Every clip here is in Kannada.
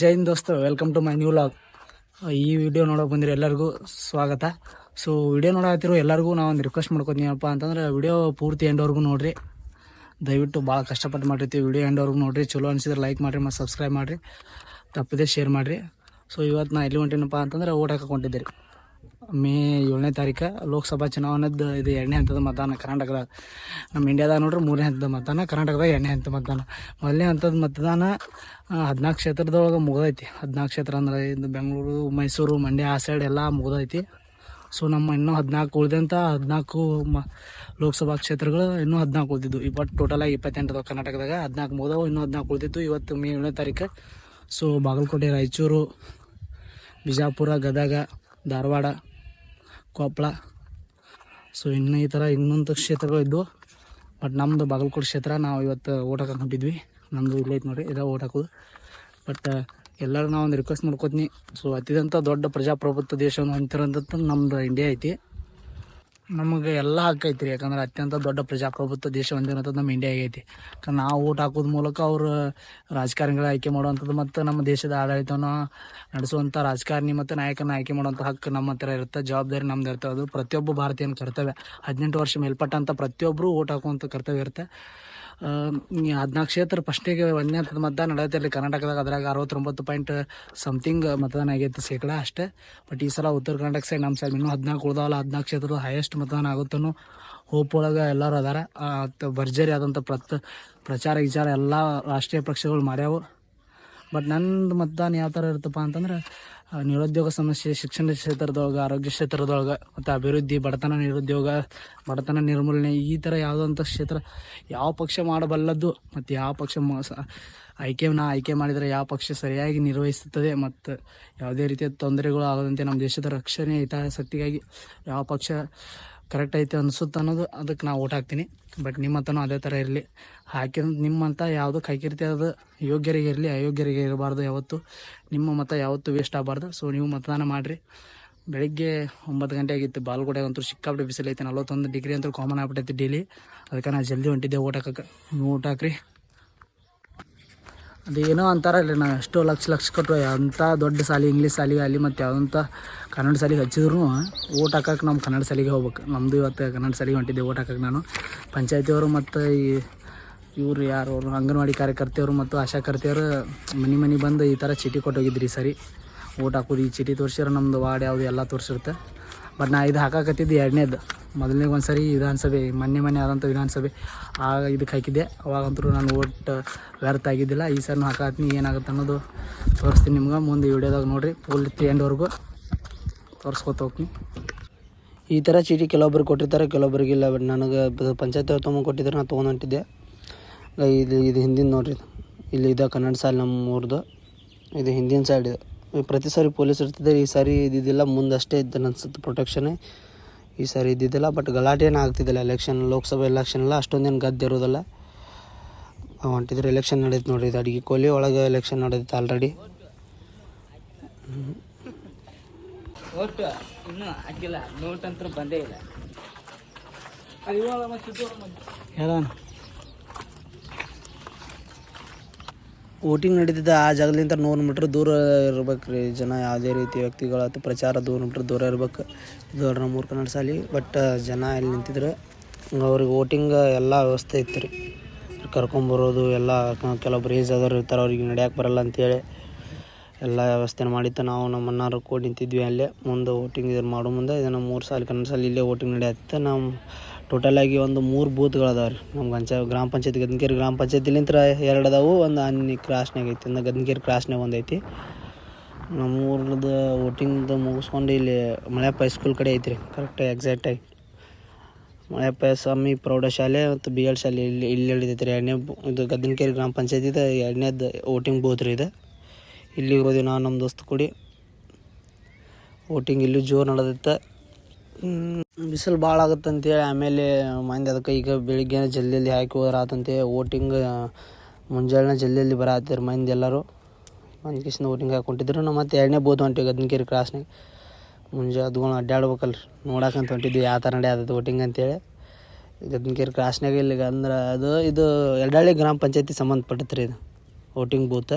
ಜೈ ಹಿಂದ್ ದೋಸ್ತ welcome to my new vlog ಈ ವಿಡಿಯೋ ನೋಡೋಕೆ ಬಂದಿರೋ ಎಲ್ಲರಿಗೂ ಸ್ವಾಗತ. ಸೊ ವಿಡಿಯೋ ನೋಡತ್ತಿರೋ ಎಲ್ಲರಿಗೂ ನಾವು ಒಂದು ರಿಕ್ವೆಸ್ಟ್ ಮಾಡ್ಕೊತೀನಪ್ಪ ಅಂತಂದ್ರೆ ವಿಡಿಯೋ ಪೂರ್ತಿ ಎಂಡವರೆಗೂ ನೋಡಿರಿ. ದಯವಿಟ್ಟು ಭಾಳ ಕಷ್ಟಪಟ್ಟು ಮಾಡಿರ್ತೀವಿ ವಿಡಿಯೋ ಎಂಡವರೆಗೂ ನೋಡಿರಿ. ಚಲೋ ಅನಿಸಿದ್ರೆ ಲೈಕ್ ಮಾಡಿರಿ, ಮತ್ತು ಸಬ್ಸ್ಕ್ರೈಬ್ ಮಾಡಿರಿ. ತಪ್ಪದೆ ಶೇರ್ ಮಾಡಿರಿ. ಸೊ ಇವತ್ತು ನಾ ಎಲ್ಲಿ ಹೊಂಟೇನಪ್ಪ ಅಂತಂದ್ರೆ ಓಟ್ ಹಾಕೊಂಡಿದ್ದೀರಿ ಮೇ ಏಳನೇ ತಾರೀಕು ಲೋಕಸಭಾ ಚುನಾವಣೆದ್ದು ಇದು ಎರಡನೇ ಹಂತದ ಮತದಾನ ಕರ್ನಾಟಕದಾಗ ನಮ್ಮ ಇಂಡಿಯಾದಾಗ ನೋಡ್ರಿ ಮೂರನೇ ಹಂತದ ಮತದಾನ ಕರ್ನಾಟಕದಾಗ ಎರಡನೇ ಹಂತ ಮತದಾನ. ಮೊದಲನೇ ಹಂತದ ಮತದಾನ ಹದಿನಾಲ್ಕು ಕ್ಷೇತ್ರದೊಳಗೆ ಮುಗ್ದೈತಿ. ಹದಿನಾಲ್ಕು ಕ್ಷೇತ್ರ ಅಂದ್ರೆ ಇದು ಬೆಂಗಳೂರು, ಮೈಸೂರು, ಮಂಡ್ಯ, ಆ ಸೈಡ್ ಎಲ್ಲ ಮುಗ್ದೈತಿ. ಸೊ ನಮ್ಮ ಇನ್ನೂ ಹದಿನಾಲ್ಕು ಉಳಿದಂಥ ಹದಿನಾಲ್ಕು ಮ, ಲೋಕಸಭಾ ಕ್ಷೇತ್ರಗಳು ಇನ್ನೂ ಹದಿನಾಲ್ಕು ಉಳಿದಿದ್ದು ಇವತ್ತು ಟೋಟಲಾಗಿ ಇಪ್ಪತ್ತೆಂಟು ಕರ್ನಾಟಕದಾಗ. ಹದಿನಾಲ್ಕು ಮುಗ್ದವು, ಇನ್ನೂ ಹದಿನಾಲ್ಕು ಉಳಿದಿತ್ತು. ಇವತ್ತು ಮೇ ಏಳನೇ ತಾರೀಕು. ಸೊ ಬಾಗಲಕೋಟೆ, ರಾಯಚೂರು, ಬಿಜಾಪುರ, ಗದಗ, ಧಾರವಾಡ ಕೊಪ್ಪಳ ಸೊ ಇನ್ನು ಈ ಥರ ಇನ್ನೊಂದು ಕ್ಷೇತ್ರಗಳು ಇದ್ದವು ಬಟ್ ನಮ್ಮದು ಬಾಗಲಕೋಟೆ ಕ್ಷೇತ್ರ, ನಾವು ಇವತ್ತು ಓಟ್ ಹಾಕೊಂಡಿದ್ವಿ ನಮ್ಮದು ಇಲ್ಲೇ ಐತೆ ನೋಡಿರಿ, ಇದ ಓಟ್ ಹಾಕೋದು. ಬಟ್ ಎಲ್ಲರೂ ನಾವು ಒಂದು ರಿಕ್ವೆಸ್ಟ್ ಮಾಡ್ಕೋತೀನಿ. ಸೊ ಅತಿದಂಥ ದೊಡ್ಡ ಪ್ರಜಾಪ್ರಭುತ್ವ ದೇಶವನ್ನು ಹೊಂದಿರೋಂಥದ್ದು ನಮ್ಮದು ಇಂಡಿಯಾ ಐತಿ. ನಮಗೆ ಎಲ್ಲ ಹಕ್ಕು ಐತಿ ರೀ ಯಾಕಂದ್ರೆ ಅತ್ಯಂತ ದೊಡ್ಡ ಪ್ರಜಾಪ್ರಭುತ್ವ ದೇಶ ಹೊಂದಿರೋಂಥದ್ದು ನಮ್ಮ ಇಂಡಿಯಾ ಐತಿ. ನಾವು ಓಟ್ ಹಾಕೋದ್ ಮೂಲಕ ಅವರು ರಾಜಕಾರಣಿಗಳ ಆಯ್ಕೆ ಮಾಡುವಂಥದ್ದು ಮತ್ತು ನಮ್ಮ ದೇಶದ ಆಡಳಿತವನ್ನು ನಡೆಸುವಂಥ ರಾಜಕಾರಣಿ ಮತ್ತು ನಾಯಕನ ಆಯ್ಕೆ ಮಾಡುವಂಥ ಹಕ್ಕು ನಮ್ಮ ಹತ್ರ ಇರುತ್ತೆ, ಜವಾಬ್ದಾರಿ ನಮ್ದು ಇರ್ತದೆ. ಅದು ಪ್ರತಿಯೊಬ್ಬ ಭಾರತೀಯನ ಕರ್ತವ್ಯ. ಹದಿನೆಂಟು ವರ್ಷ ಮೇಲ್ಪಟ್ಟಂಥ ಪ್ರತಿಯೊಬ್ಬರು ಓಟ್ ಹಾಕುವಂಥ ಕರ್ತವ್ಯ ಇರುತ್ತೆ. ಹದಿನಾಲ್ಕು ಕ್ಷೇತ್ರ ಫಸ್ಟಿಗೆ ಒಂದನೇ ಹಂತದ ಮತದಾನ ನಡೆಯುತ್ತೆ. ಇಲ್ಲಿ ಕರ್ನಾಟಕದಾಗ ಅದ್ರಾಗ ಅರವತ್ತೊಂಬತ್ತು ಪಾಯಿಂಟ್ ಸಮಥಿಂಗ್ ಮತದಾನ ಆಗೈತೆ ಶೇಕಡ ಅಷ್ಟೇ. ಬಟ್ ಈ ಸಲ ಉತ್ತರ ಕರ್ನಾಟಕ ಸೈಡ್ ನಮ್ಮ ಸೈಡ್ ಇನ್ನೂ ಹದಿನಾಲ್ಕು ಉಳ್ದಾವಲ್ಲ, ಹದಿನಾಲ್ಕು ಕ್ಷೇತ್ರದ ಹೈಯೆಸ್ಟ್ ಮತದಾನ ಆಗುತ್ತೋ ಹೋಪ್ ಒಳಗೆ ಎಲ್ಲರೂ ಅದಾರ. ಭರ್ಜರಿ ಆದಂಥ ಪ್ರತ್, ಪ್ರಚಾರ, ವಿಚಾರ ಎಲ್ಲ ರಾಷ್ಟ್ರೀಯ ಪಕ್ಷಗಳು ಮಾಡ್ಯಾವು. ಬಟ್ ನಂದು ಮತದಾನ ಯಾವ ಥರ ಇರುತ್ತಪ್ಪ ಅಂತಂದ್ರೆ ನಿರುದ್ಯೋಗ ಸಮಸ್ಯೆ, ಶಿಕ್ಷಣ ಕ್ಷೇತ್ರದೊಳಗೆ, ಆರೋಗ್ಯ ಕ್ಷೇತ್ರದೊಳಗೆ, ಮತ್ತು ಅಭಿವೃದ್ಧಿ, ಬಡತನ ನಿರುದ್ಯೋಗ, ಬಡತನ ನಿರ್ಮೂಲನೆ, ಈ ಥರ ಯಾವುದಂಥ ಕ್ಷೇತ್ರ ಯಾವ ಪಕ್ಷ ಮಾಡಬಲ್ಲದ್ದು ಮತ್ತು ಯಾವ ಪಕ್ಷ ಆಯ್ಕೆ ಆಯ್ಕೆ ಮಾಡಿದರೆ ಯಾವ ಪಕ್ಷ ಸರಿಯಾಗಿ ನಿರ್ವಹಿಸುತ್ತದೆ ಮತ್ತು ಯಾವುದೇ ರೀತಿಯ ತೊಂದರೆಗಳು ಆಗದಂತೆ ನಮ್ಮ ದೇಶದ ರಕ್ಷಣೆ ಹಿತಾಸಕ್ತಿಗಾಗಿ ಯಾವ ಪಕ್ಷ ಕರೆಕ್ಟ್ ಐತೆ ಅನಿಸುತ್ತೆ ಅನ್ನೋದು ಅದಕ್ಕೆ ನಾವು ಓಟ್ ಹಾಕ್ತೀನಿ. ಬಟ್ ನಿಮ್ಮ ಹತ್ರನೂ ಅದೇ ಥರ ಇರಲಿ. ಹಾಕಿ ನಿಮ್ಮಂತ ಯಾವುದಕ್ಕೆ ಹಾಕಿರ್ತೀವಿ ಅದು ಯೋಗ್ಯರಿಗೆ ಇರಲಿ, ಅಯೋಗ್ಯರಿಗೆ ಇರಬಾರ್ದು ಯಾವತ್ತು. ನಿಮ್ಮ ಮತ ಯಾವತ್ತು ವೇಸ್ಟ್ ಆಗಬಾರ್ದು. ಸೊ ನೀವು ಮತದಾನ ಮಾಡಿರಿ. ಬೆಳಿಗ್ಗೆ ಒಂಬತ್ತು ಗಂಟೆ ಆಗಿತ್ತು. ಬಾಲ್ಗೋಡೆ ಅಂತೂ ಸಿಕ್ಕಾಪಟ್ಟೆ ಬಿಸಿಲೈತೆ. ನಲ್ವತ್ತೊಂದು ಡಿಗ್ರಿ ಅಂತೂ ಕಾಮನ್ ಆಗ್ಬಿಟ್ಟೈತೆ ಡೈಲಿ ಅದಕ್ಕೆ ನಾನು ಜಲ್ದಿ ಹೊಂಟಿದ್ದೆ ಓಟ್ ನೀವು ಓಟ್ ಹಾಕ್ರಿ. ಅದೇನೋ ಅಂತಾರಲ್ಲ ನಾವು ಎಷ್ಟೋ ಲಕ್ಷ ಲಕ್ಷ ಕೊಟ್ಟು ಅಂಥ ದೊಡ್ಡ ಸಾಲಿ ಇಂಗ್ಲೀಷ್ ಸಾಲಿಗೆ ಅಲ್ಲಿ ಮತ್ತು ಯಾವುದಂಥ ಕನ್ನಡ ಸಾಲಿಗೆ ಹಚ್ಚಿದ್ರು ಓಟ್ ಹಾಕಕ್ಕೆ ನಮ್ಮ ಕನ್ನಡ ಸಾಲಿಗೆ ಹೋಗ್ಬೇಕು. ನಮ್ಮದು ಇವತ್ತು ಕನ್ನಡ ಸಾಲಿಗೆ ಹೊಂಟಿದ್ದೆ ಓಟ್ ಹಾಕಕ್ಕೆ ನಾನು. ಪಂಚಾಯತಿಯವರು ಮತ್ತು ಈ ಇವರು ಯಾರು, ಅವರು ಅಂಗನವಾಡಿ ಕಾರ್ಯಕರ್ತೆಯವರು ಮತ್ತು ಆಶಾಕರ್ತೆಯವರು ಮನೆ ಮನೆ ಬಂದು ಈ ಥರ ಚೀಟಿ ಕೊಟ್ಟು ಹೋಗಿದ್ರಿ ಸರಿ. ಓಟ್ ಹಾಕೋದು ಈ ಚೀಟಿ ತೋರಿಸಿದ್ರೆ ನಮ್ಮದು ವಾರ್ಡ್ ಯಾವುದು ಎಲ್ಲ ತೋರಿಸಿರುತ್ತೆ. ಬಟ್ ನಾ ಇದು ಹಾಕಾಕತ್ತಿದ್ದು ಎರಡನೇದು. ಮೊದಲನೇ ಒಂದು ಸರಿ ವಿಧಾನಸಭೆ, ಮೊನ್ನೆ ಮೊನ್ನೆ ಆದಂಥ ವಿಧಾನಸಭೆ. ಆಗ ಇದಕ್ಕೆ ಹಾಕಿದ್ದೆ. ಅವಾಗಂತೂ ನಾನು ಓಟ್ ವ್ಯರ್ಥ ಆಗಿದ್ದಿಲ್ಲ. ಈ ಸರಿ ಹಾಕಾತೀನಿ ಏನಾಗುತ್ತೆ ಅನ್ನೋದು ತೋರಿಸ್ತೀನಿ ನಿಮ್ಗೆ. ಮುಂದೆ ವಿಡಿಯೋದಾಗ ನೋಡಿರಿ. ಫುಲ್ ಎಂಡ್ವರೆಗೂ ತೋರಿಸ್ಕೊತ ಹೋಗ್ತೀನಿ. ಈ ಥರ ಚೀಟಿ ಕೆಲವೊಬ್ರು ಕೊಟ್ಟಿರ್ತಾರೆ, ಕೆಲವೊಬ್ರಿಗೆ ಇಲ್ಲ. ಬಟ್ ನನಗೆ ಪಂಚಾಯತ್ ತೊಗೊಂಡು ಕೊಟ್ಟಿದ್ದಾರೆ ನಾನು ತೊಗೊಂಡು ಹೊಂಟಿದ್ದೆ. ಇದು ಇದು ಹಿಂದಿನ ನೋಡಿರಿ. ಇಲ್ಲಿ ಇದೆ ಕನ್ನಡ ಸಾಲ್ ನಮ್ಮ ಊರ್ದು ಇದು ಹಿಂದಿನ ಸೈಡ್ ಪ್ರತಿ ಸಾರಿ ಪೊಲೀಸ್ ಇರ್ತಿದ್ದಾರೆ ಈ ಸಾರಿ ಇದಿಲ್ಲ ಮುಂದಷ್ಟೇ ಇದ್ದು ಅನ್ಸುತ್ತೆ ಪ್ರೊಟೆಕ್ಷನ್ ಈ ಸಾರಿ ಇದ್ದಿದ್ದಿಲ್ಲ ಬಟ್ ಗಲಾಟೆ ಏನು ಆಗ್ತಿದ್ದಿಲ್ಲ ಎಲೆಕ್ಷನ್ ಲೋಕಸಭೆ ಎಲೆಕ್ಷನ್ ಎಲ್ಲ ಅಷ್ಟೊಂದೇನು ಗದ್ದೆ ಇರೋದಿಲ್ಲ ಅವ್ ಹೊಂಟಿದ್ರೆ ಎಲೆಕ್ಷನ್ ನಡೀತು ನೋಡಿ ಇದು ಅಡಿಗೆ ಕೊಹ್ಲಿ ಒಳಗೆ ಎಲೆಕ್ಷನ್ ನಡೆದಿತ್ತು ಆಲ್ರೆಡಿ ಹೇಳ ಇನ್ನೂ ಹಾಕಿಲ್ಲ ನೋಟ್ ಬಂದೇ ಇಲ್ಲ. ವೋಟಿಂಗ್ ನಡೀತಿದ್ದ ಆ ಜಾಗದಿಂದ ನೂರು ಮೀಟ್ರ್ ದೂರ ಇರ್ಬೇಕು ಜನ ಯಾವುದೇ ರೀತಿ ವ್ಯಕ್ತಿಗಳು ಅಥವಾ ಪ್ರಚಾರ ನೂರು ಮೀಟ್ರ್ ದೂರ ಇರ್ಬೇಕು. ಇದು ನಮ್ಮ ಮೂರು ಕನ್ನಡ ಸಾಲಿ ಬಟ್ ಜನ ಇಲ್ಲಿ ನಿಂತಿದ್ರು ಅವ್ರಿಗೆ ವೋಟಿಂಗ್ ಎಲ್ಲ ವ್ಯವಸ್ಥೆ ಇತ್ತು ರೀ. ಕರ್ಕೊಂಬರೋದು, ಎಲ್ಲ ಕೆಲವೊಬ್ರು ಏಜ್ ಆದವ್ರು ಇರ್ತಾರೆ, ಅವ್ರಿಗೆ ನಡೆಯಕ್ಕೆ ಬರಲ್ಲ ಅಂತೇಳಿ. ಎಲ್ಲ ವ್ಯವಸ್ಥೆ ಮಾಡಿತ್ತು. ನಾವು ನಮ್ಮ ಅಣ್ಣಾರು ಕೂಡ ನಿಂತಿದ್ವಿ ಅಲ್ಲೇ. ಮುಂದೆ ವೋಟಿಂಗ್ ಇದನ್ನು ಮಾಡೋ ಮುಂದೆ ಇದನ್ನು ಮೂರು ಸಾಲ, ಕನ್ನಡ ಸಾಲ ಇಲ್ಲೇ ವೋಟಿಂಗ್ ನಡೆಯುತ್ತೆ. ನಾವು ಟೋಟಲಾಗಿ ಒಂದು ಮೂರು ಬೂತ್ಗಳದಾವೆ ರೀ ನಮ್ಮ ಗಂಚ, ಗ್ರಾಮ ಪಂಚಾಯತ್ ಗದನಕೆರೆ ಗ್ರಾಮ ಪಂಚಾಯತಿಲಿಂತ್ರ ಎರಡು ಅದಾವು, ಒಂದು ಅನ್ನಿ ಕ್ರಾಸ್ನಾಗ ಐತಿ, ಒಂದು ಗದನಕೆರೆ ಕ್ರಾಸ್ನಾಗ ಒಂದೈತಿ ನಮ್ಮ ಊರ್ದು ವೋಟಿಂಗ್ದು ಮುಗಿಸ್ಕೊಂಡು ಇಲ್ಲಿ ಮಳೆಯಪ್ಪ ಹೈಸ್ಕೂಲ್ ಕಡೆ ಐತಿ ರೀ ಕರೆಕ್ಟಾಗಿ ಎಕ್ಸಾಕ್ಟಾಗಿ ಮಳೆಯಪ್ಪ ಸ್ವಾಮಿ ಪ್ರೌಢಶಾಲೆ ಮತ್ತು ಬಿ ಎಡ್ ಶಾಲೆ ಇಲ್ಲಿ ಇಲ್ಲಿ ಹಿಡಿದೈತೆ ರೀ ಎರಡನೇ ಇದು ಗದನಕೇರಿ ಗ್ರಾಮ ಪಂಚಾಯತಿದ ಎರಡನೇದು ವೋಟಿಂಗ್ ಬೂತ್ ರೀ ಇದು. ಇಲ್ಲಿಗೆ ಹೋದೆ ನಾನು, ನಮ್ಮ ದೋಸ್ತ ಕೂಡಿ. ಓಟಿಂಗ್ ಇಲ್ಲಿ ಜೋರು ನಡೆದೈತೆ. ಬಿಸಿಲು ಭಾಳ ಆಗುತ್ತೆ ಅಂತೇಳಿ ಆಮೇಲೆ ಮಂದಿ ಅದಕ್ಕೆ ಈಗ ಬೆಳಿಗ್ಗೆ ಜಲ್ದಿ ಹಾಕಿ ಹೋದ್ರೆ ಆತಂತೇಳಿ ವೋಟಿಂಗ್ ಮುಂಜಾನೆ ಜಲ್ದಿ ಬರತ್ತಿದ್ರು ಮಂದಿ ಎಲ್ಲರೂ. ಮಂದಿ ಕಿಸಿನ ಓಟಿಂಗ್ ಹಾಕೊಂಡಿದ್ರು ನಾವು ಮತ್ತೆ ಎರಡನೇ ಬೋದು ಹೊಂಟಿವಿ ಗದನಕೆರೆ ಕ್ರಾಸ್ನಾಗ ಮುಂಜಾನೆ ಅದ್ಕೊಂಡು ಅಡ್ಡಾಡ್ಬೇಕಲ್ರಿ ನೋಡಕ್ಕಂತ ಹೊಂಟಿದ್ವಿ, ಯಾವ ಥರ ನಡೆಯತ್ತೆ ಓಟಿಂಗ್ ಅಂತೇಳಿ. ಗದನಕೆರೆ ಕ್ರಾಸ್ನಾಗ ಇಲ್ಲಿಗೆ ಅಂದ್ರೆ ಅದು, ಇದು ಎರಡಳ್ಳಿ ಗ್ರಾಮ ಪಂಚಾಯತಿ ಸಂಬಂಧಪಟ್ಟಿತ್ರಿ ಇದು, ವೋಟಿಂಗ್ ಬೂತ್.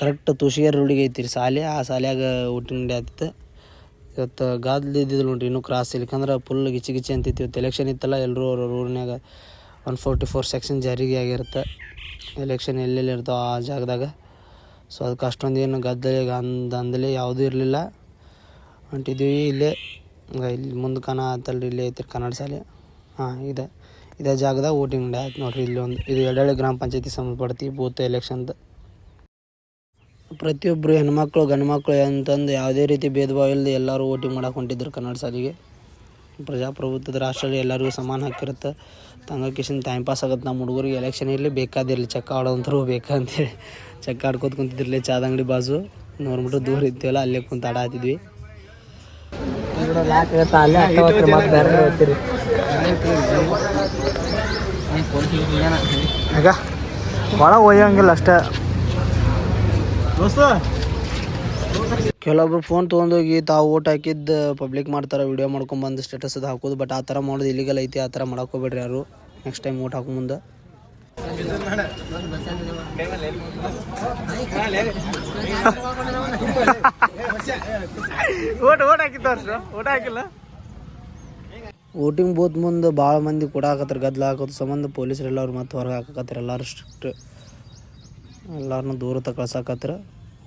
ಕರೆಕ್ಟ್ ತುಷಿಯರ್ ರೋಡಿಗೆ ಐತಿ ರೀ. ಸಾಲೆ, ಆ ಸಾಲ್ಯಾಗ ಊಟಿನ ಅಂಗಡಿ ಆತಿತ್ತು. ಇವತ್ತು ಗಾದ್ಲು ಇದ್ದಿದ್ದಿಲ್ಲ ನೋಡ್ರಿ ಇನ್ನೂ ಕ್ರಾಸ್ ಇಲ್ಲಿಕಂದ್ರೆ ಫುಲ್ ಗಿಚಿ ಗಿಚಿ ಅಂತಿತ್ತು. ಇವತ್ತು ಎಲೆಕ್ಷನ್ ಇತ್ತಲ್ಲ ಎಲ್ಲರೂ ಅವ್ರ ಊರಿನಾಗ ಒನ್ ಫೋರ್ಟಿ ಫೋರ್ ಸೆಕ್ಷನ್ ಜಾರಿಗೆ ಆಗಿರುತ್ತೆ ಎಲೆಕ್ಷನ್ ಎಲ್ಲೆಲ್ಲಿ ಇರ್ತಾವೆ ಆ ಜಾಗದಾಗ. ಸೊ ಅದಕ್ಕೆ ಅಷ್ಟೊಂದು ಏನು ಗದ್ದಲೆ ಅಂದ ಅಂದಲೆ ಯಾವುದೂ ಇರಲಿಲ್ಲ. ಹೊಂಟಿದ್ದೀವಿ ಇಲ್ಲೇ. ಇಲ್ಲಿ ಮುಂದೆ ಕನ ಆತಲ್ರಿ, ಇಲ್ಲೇ ಐತಿ ಕನ್ನಡ ಶಾಲೆ ಹಾಂ, ಇದೆ, ಇದೇ ಜಾಗದಾಗ ವೋಟಿಂಗ್ ಆಯ್ತು ನೋಡ್ರಿ. ಇಲ್ಲಿ ಒಂದು, ಇದು ಎರಡೆರಡು ಗ್ರಾಮ ಪಂಚಾಯತಿ ಸಂಬಂಧಪಡ್ತಿ ಬೂತ್ ಎಲೆಕ್ಷನ್ದು ಪ್ರತಿಯೊಬ್ಬರು ಹೆಣ್ಮಕ್ಳು ಗಂಡು ಮಕ್ಕಳು ಅಂತಂದು ಯಾವುದೇ ರೀತಿ ಭೇದ ಭಾವ ಇಲ್ಲದೆ ಎಲ್ಲರೂ ವೋಟಿಂಗ್ ಮಾಡಕ್ಕೆ ಹೊಂಟಿದ್ರು ಕನ್ನಡ ಸಾಲಿಗೆ ಪ್ರಜಾಪ್ರಭುತ್ವದ ರಾಷ್ಟ್ರದಲ್ಲಿ ಎಲ್ಲರಿಗೂ ಸಮಾನ ಹಾಕಿರುತ್ತೆ ತಂಗ ಕಿಶನ್ ಟೈಮ್ ಪಾಸ್ ಆಗುತ್ತೆ ನಮ್ಮ ಹುಡುಗರಿಗೆ ಎಲೆಕ್ಷನ್ ಇರಲಿ ಬೇಕಾದಿರಲಿ ಚಕ್ಕ ಆಡೋದಂತರೂ ಬೇಕಾ ಅಂತೇಳಿ ಚಕ್ಕ ಆಡ್ಕೋತ ಕುಂತಿದ್ರಲ್ಲಿ ಚಾದ ಅಂಗಡಿ ಬಾಜು ಮೀಟ್ರ್ ದೂರ ಇದ್ದೀವಲ್ಲ ಅಲ್ಲೇ ಕುಂತ ಆಡ ಆತಿದ್ವಿ ಈಗ ಭಾಳ ಒಯ್ಯಂಗಿಲ್ಲ ಅಷ್ಟೇ ಕೆಲವೊಬ್ರು ಫೋನ್ ತೊಗೊಂಡೋಗಿ ತಾವು ಓಟ್ ಹಾಕಿದ್ದು ಪಬ್ಲಿಕ್ ಮಾಡ್ತಾರೆ ವಿಡಿಯೋ ಮಾಡ್ಕೊಂಬಂದು ಸ್ಟೇಟಸ್ ಅದು ಹಾಕೋದು ಬಟ್ ಆ ಥರ ಮಾಡೋದು ಇಲ್ಲಿಗಲ್ ಐತಿ ಆ ಥರ ಮಾಡಕ್ಕೆ ಹೋಗ್ಬೇಡ್ರಿ ಯಾರು. ನೆಕ್ಸ್ಟ್ ಟೈಮ್ ಓಟ್ ಹಾಕೋ ಮುಂದೆ. ಓಟ್ ಓಟ್ ಹಾಕಿತ್ತು ಓಟ್ ಹಾಕಿಲ್ಲ? ವೋಟಿಂಗ್ ಬೂತ್ ಮುಂದೆ ಭಾಳ ಮಂದಿ ಕೂಡ ಕೊಡಾಕತ್ತಾರ ಗದ್ಲ ಹಾಕೋದು ಸಂಬಂಧ ಪೊಲೀಸರೆಲ್ಲ ಅವ್ರು ಮತ್ತೆ ಹೊರಗೆ ಹಾಕಕತ್ತಾರ ಎಲ್ಲರೂ ಸ್ಟ್ರಿಕ್ಟ್ ಎಲ್ಲರನ್ನೂ ದೂರ ತ ಕಳ್ಸಾಕತ್ತಾರ.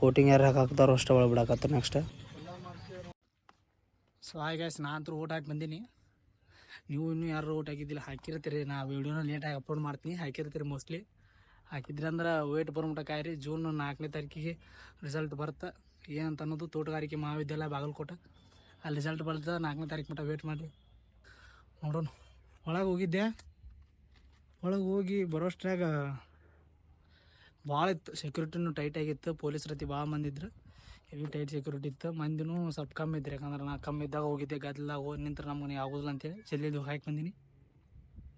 ವೋಟಿಂಗ್ ಯಾರು ಹಾಕಾಕ್ತಾರೋ ಅಷ್ಟೇ ಒಳಗೆ ಬಿಡಾಕತ್ತಿರ ನೆಕ್ಸ್ಟ್ ಸೊ ಹಾಯ್ ಗೈಸ್ ನಾನು ಅಂತೂ ಓಟ್ ಹಾಕಿ ಬಂದೀನಿ. ನೀವು ಇನ್ನೂ ಯಾರು ಓಟ್ ಹಾಕಿದ್ದಿಲ್ಲ, ಹಾಕಿರ್ತೀರಿ. ನಾ ವೀಡಿಯೋನ ಲೇಟಾಗಿ ಅಪ್ಲೋಡ್ ಮಾಡ್ತೀನಿ. ಹಾಕಿರ್ತೀರಿ ಮೋಸ್ಟ್ಲಿ ಹಾಕಿದ್ರಿ ಅಂದ್ರೆ ವೇಟ್ ಬರ್ಮಟ ಕಾಯಿರಿ. ಜೂನ್ ನಾಲ್ಕನೇ ತಾರೀಕಿಗೆ ರಿಸಲ್ಟ್ ಬರುತ್ತೆ ಏನಂತ ಅನ್ನೋದು ತೋಟಗಾರಿಕೆ ಮಹಾವಿದ್ಯಾಲಯ ಬಾಗಲಕೋಟೆ. ಅಲ್ಲಿ ರಿಸಲ್ಟ್ ಬರ್ತದೆ ನಾಲ್ಕನೇ ತಾರೀಕು ಮಟ್ಟ ವೇಟ್ ಮಾಡಿ ನೋಡೋಣ. ಒಳಗೆ ಹೋಗಿದ್ದೆ ಒಳಗೆ ಹೋಗಿ ಬರೋಷ್ಟ್ರಾಗ ಭಾಳ ಇತ್ತು. ಸೆಕ್ಯೂರಿಟಿನೂ ಟೈಟ್ ಆಗಿತ್ತು. ಪೊಲೀಸ್ ರತಿ ಭಾಳ ಮಂದಿದ್ರು ಹೆವಿ ಟೈಟ್ ಸೆಕ್ಯೂರಿಟಿ ಇತ್ತು. ಮಂದಿನೂ ಸ್ವಲ್ಪ ಕಮ್ಮಿ ಇದ್ರೆ. ಯಾಕಂದ್ರೆ ನಾ ಕಮ್ಮಿ ಇದ್ದಾಗ ಹೋಗಿದ್ದೆ. ಗದ್ದಲಾಗ ಹೋಗಿ ನಿಂತ್ರೆ ನಮ್ಗೆ ಆಗೋದಿಲ್ಲ ಅಂತೇಳಿ ಜಲ್ದಿ ಹಾಕಿ ಬಂದೀನಿ.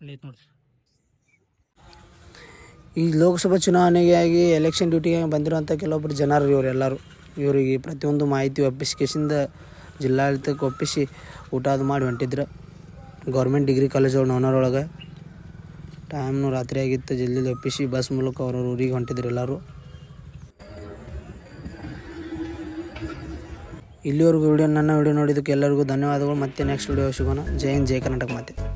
ಲೇಟ್ ನೋಡ್ರಿ. ಈ ಲೋಕಸಭಾ ಚುನಾವಣೆಗಾಗಿ ಎಲೆಕ್ಷನ್ ಡ್ಯೂಟಿಗೆ ಬಂದಿರುವಂಥ ಕೆಲವೊಬ್ಬರು ಜನರು ಇವರು ಎಲ್ಲರೂ. ಇವರಿಗೆ ಪ್ರತಿಯೊಂದು ಮಾಹಿತಿ ಒಪ್ಪಿಸಿಕೆಸಿಂದ ಜಿಲ್ಲಾಡಳಿತಕ್ಕೆ ಒಪ್ಪಿಸಿ ಊಟ ಅದು ಮಾಡಿ ಹೊಂಟಿದ್ರು. ಗೌರ್ಮೆಂಟ್ ಡಿಗ್ರಿ ಕಾಲೇಜ್ ಒಳಗೆ. ನವನರೊಳಗೆ ಟೈಮ್ನು ರಾತ್ರಿ ಆಗಿತ್ತು ಜಲ್ದಿ ಒಪ್ಪಿಸಿ ಬಸ್ ಮೂಲಕ ಅವರು ಊರಿಗೆ ಹೊಂಟಿದ್ರು ಎಲ್ಲರೂ. ಇಲ್ಲಿವರೆಗೂ ವಿಡಿಯೋ ನನ್ನ ವಿಡಿಯೋ ನೋಡಿದ್ದಕ್ಕೆ ಎಲ್ಲರಿಗೂ ಧನ್ಯವಾದಗಳು. ಮತ್ತೆ ನೆಕ್ಸ್ಟ್ ವಿಡಿಯೋ ಸಿಗೋಣ. ಜೈ ಹಿಂದ್, ಜೈ ಕರ್ನಾಟಕ ಮತ್ತೆ